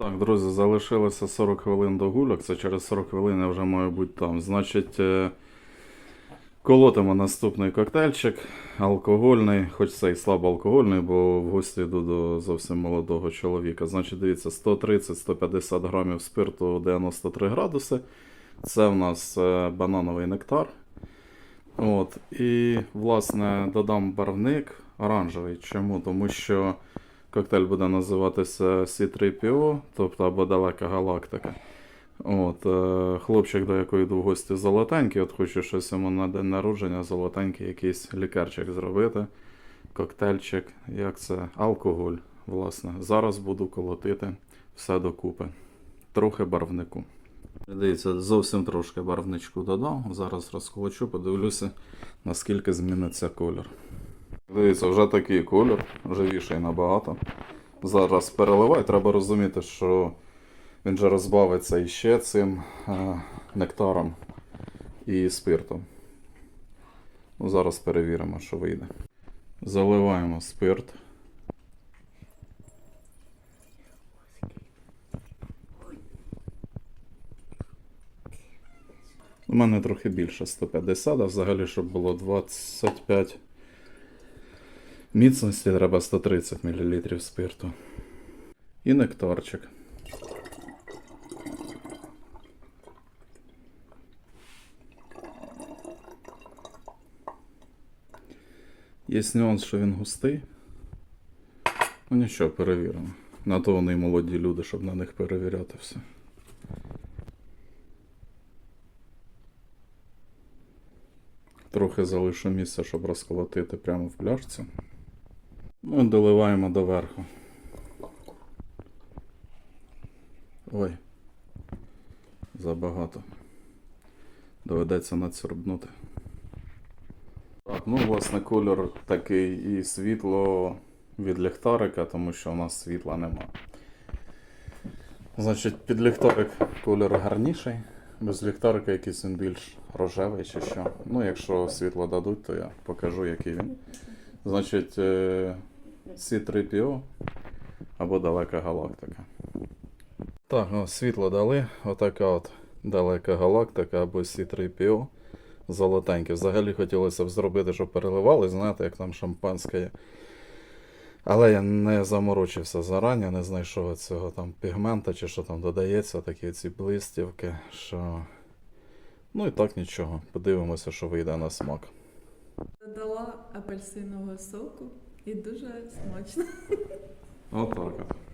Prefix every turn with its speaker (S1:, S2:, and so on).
S1: Так, друзі, залишилося 40 хвилин до гульок. Це через 40 хвилин я вже маю бути там. Значить, е, колотимо наступний коктейльчик. Алкогольний, хоч це і слабоалкогольний, бо в гості йду до зовсім молодого чоловіка. Значить, дивіться, 130-150 грамів спирту 93 градуси. Це в нас е, банановий нектар. От. І, власне, додам барвник оранжевий. Чому? Тому що коктейль буде називатися C3PO, тобто або далека галактика. От, е, хлопчик, до якого йду в гості золотенький, от хочу щось йому на день народження, золотенький якийсь лікарчик зробити. Коктейльчик, як це? Алкоголь, власне. Зараз буду колотити все докупи. Трохи барвнику. Дивіться, зовсім трошки барвничку додав. Зараз розколочу, подивлюся, наскільки зміниться колір. Дивіться, вже такий колір, живіший набагато. Зараз переливай, треба розуміти, що він же розбавиться іще цим е, нектаром і спиртом. Ну, зараз перевіримо, що вийде. Заливаємо спирт. У мене трохи більше 150, а взагалі, щоб було 25 міцності, треба 130 мл спирту. І нектарчик. Є нюанс, що він густий. Ну нічого, перевіримо. На то вони й молоді люди, щоб на них перевіряти все. Трохи залишу місця, щоб розколотити прямо в пляшці. Ну, доливаємо доверху. Ой. Забагато. Доведеться надсорбнути. Так, ну, власне, кольор такий і світло від ліхтарика, тому що у нас світла нема. Значить, під ліхтарик кольор гарніший. Без ліхтарика якийсь він більш рожевий чи що. Ну, якщо світло дадуть, то я покажу, який він. Значить, е, C3PO або далека галактика. Так, о, світло дали. Отака от далека галактика або C3PO. Золотеньке. Взагалі хотілося б зробити, щоб переливали, знаєте, як там шампанське є. Але я не заморочився зарані, не знайшов цього там пігмента чи що там додається, такі ці блистівки, що. Ну і так нічого. Подивимося, що вийде на смак.
S2: Додала апельсинового соку і дуже смачно.
S1: Отак от.